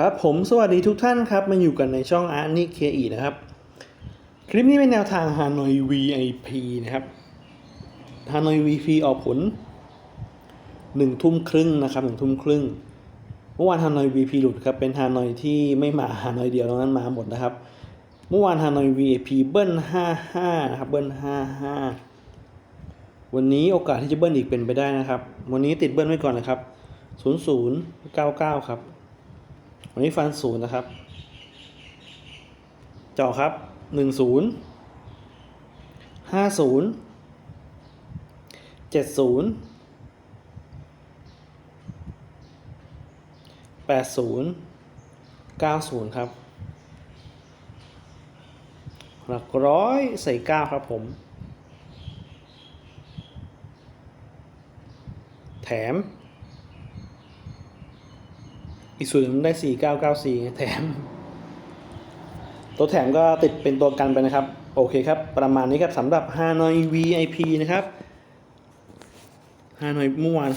ครับผมสวัสดีทุกท่านครับ มาอยู่กันในช่องอาร์นิเคอีนะครับ คลิปนี้เป็นแนวทาง Hanoi VIP นะครับ Hanoi VIP ออกผลหนึ่งทุ่มครึ่งนะครับหนึ่งทุ่มครึ่งเมื่อวาน Hanoi VIP หลุดครับเป็น Hanoi ที่ไม่มา Hanoi เดียวตรงนั้นมาหมดนะครับ เมื่อวาน Hanoi VIP เบิ้ล55นะครับเบิ้ล55 วันนี้โอกาสที่จะเบิ้ลอีกเป็นไปได้นะครับ วันนี้ติดเบิ้ลไว้ก่อนนะครับ0099 ครับ วันนี้ฟันศูนย์นะครับ เจาะครับหนึ่งศูนย์ห้าศูนย์เจ็ดศูนย์แปดศูนย์เก้าศูนย์ครับหลักร้อยใส่เก้าครับผม แถม อีกส่วนหนึ่งได้4994ไงแถม ตัวแถมก็ติดเป็นตัวกันไปนะครับ โอเคครับ ประมาณนี้ครับสำหรับ Hanoi VIP นะครับ Hanoi เมื่อวาน25553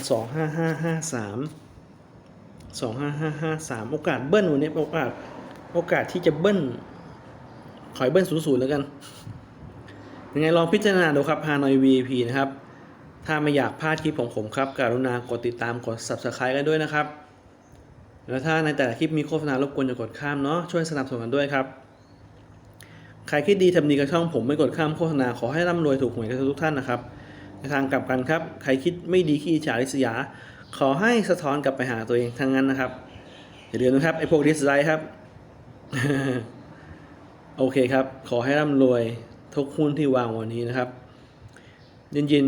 25553โอกาสเบิ้ลวันนี้โอกาสโอกาสที่จะเบิ้ลขอยเบิ้ล00แล้วกันยังไงลองพิจารณาดูครับ Hanoi VIP นะครับ ถ้าไม่อยากพลาดคลิปของผมครับ กรุณากดติดตามกด Subscribe กันด้วยนะครับ แล้วถ้าในแต่ละคลิปมีโฆษณารบกวนอย่ากดข้ามเนาะช่วยสนับสนุนกันด้วยครับ ใครคิดดีทำดีกับช่องผมไม่กดข้ามโฆษณาขอให้ร่ำรวยถูกหวยกันทุกท่านนะครับในทางกลับกันครับ ใครคิดไม่ดีขี้อิจฉาริษยา ขอให้สะท้อนกลับไปหาตัวเองทั้งนั้นนะครับ อย่าลืมนะครับไอ้พวกดิสไลค์ครับ โอเคครับ ขอให้ร่ำรวยทุกหุ้นที่วางวันนี้นะครับ เย็น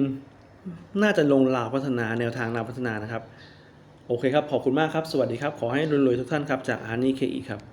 ๆ น่าจะลงลาวพัฒนาแนวทางลาวพัฒนานะครับ โอเคครับ ขอบคุณมากครับ สวัสดีครับ ขอให้รวยๆทุกท่านครับ จากอาร์นี่เคอีครับ